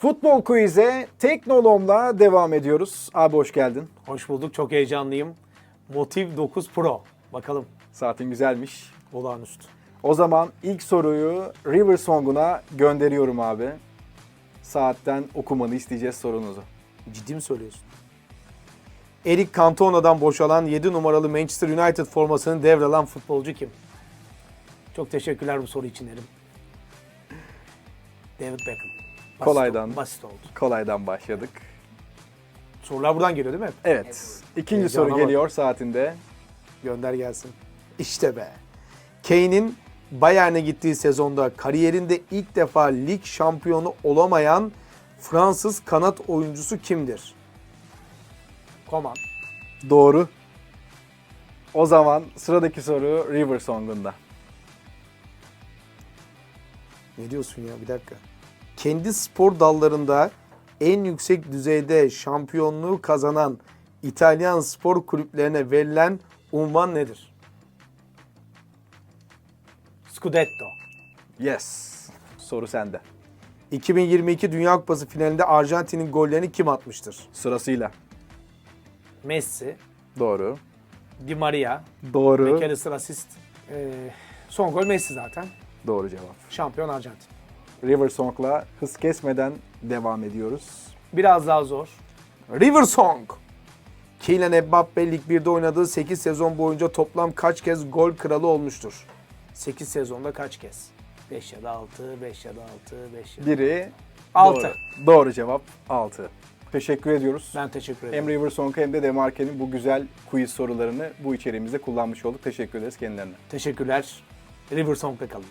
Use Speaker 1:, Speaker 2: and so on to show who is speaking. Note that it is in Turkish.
Speaker 1: Futbol Quiz'e Teknolom'la devam ediyoruz. Abi hoş geldin.
Speaker 2: Hoş bulduk. Çok heyecanlıyım. Motiv 9 Pro. Bakalım.
Speaker 1: Saatin güzelmiş.
Speaker 2: Olağanüstü.
Speaker 1: O zaman ilk soruyu River Song'una gönderiyorum abi. Saatten okumanı isteyeceğiz sorunuzu.
Speaker 2: Ciddi mi söylüyorsun? Eric Cantona'dan boşalan 7 numaralı Manchester United formasını devralan futbolcu kim? Çok teşekkürler bu soru için Erim. David Beckham.
Speaker 1: Kolaydan.
Speaker 2: Basit oldu.
Speaker 1: Kolaydan başladık.
Speaker 2: Sorular buradan geliyor değil mi?
Speaker 1: Evet. İkinci
Speaker 2: Heyecana
Speaker 1: soru
Speaker 2: bak.
Speaker 1: geliyor saatinde.
Speaker 2: Gönder gelsin. İşte be. Kane'in Bayern'e gittiği sezonda kariyerinde ilk defa lig şampiyonu olamayan Fransız kanat oyuncusu kimdir? Koman.
Speaker 1: Doğru. O zaman sıradaki soru River Song'unda.
Speaker 2: Ne diyorsun ya bir dakika. Kendi spor dallarında en yüksek düzeyde şampiyonluğu kazanan İtalyan spor kulüplerine verilen unvan nedir? Scudetto.
Speaker 1: Yes. Soru sende.
Speaker 2: 2022 Dünya Kupası finalinde Arjantin'in gollerini kim atmıştır?
Speaker 1: Sırasıyla.
Speaker 2: Messi,
Speaker 1: Doğru.
Speaker 2: Di Maria,
Speaker 1: Doğru.
Speaker 2: McAllister asist. Ee, son gol Messi zaten.
Speaker 1: Doğru cevap.
Speaker 2: Şampiyon Arjantin.
Speaker 1: River Song'la hız kesmeden devam ediyoruz.
Speaker 2: Biraz daha zor. River Song. Kylian Mbappe Lig 1'de oynadığı 8 sezon boyunca toplam kaç kez gol kralı olmuştur? 8 sezonda kaç kez? 5 ya da 6, 5 ya da 6, 5 ya da...
Speaker 1: Biri
Speaker 2: Altı.
Speaker 1: Doğru. Doğru cevap 6. Teşekkür ediyoruz.
Speaker 2: Ben teşekkür ederim.
Speaker 1: Hem River Song hem de Demarke'nin bu güzel quiz sorularını bu içeriğimizde kullanmış olduk. Teşekkür ederiz kendilerine.
Speaker 2: Teşekkürler. River Song'da kalın.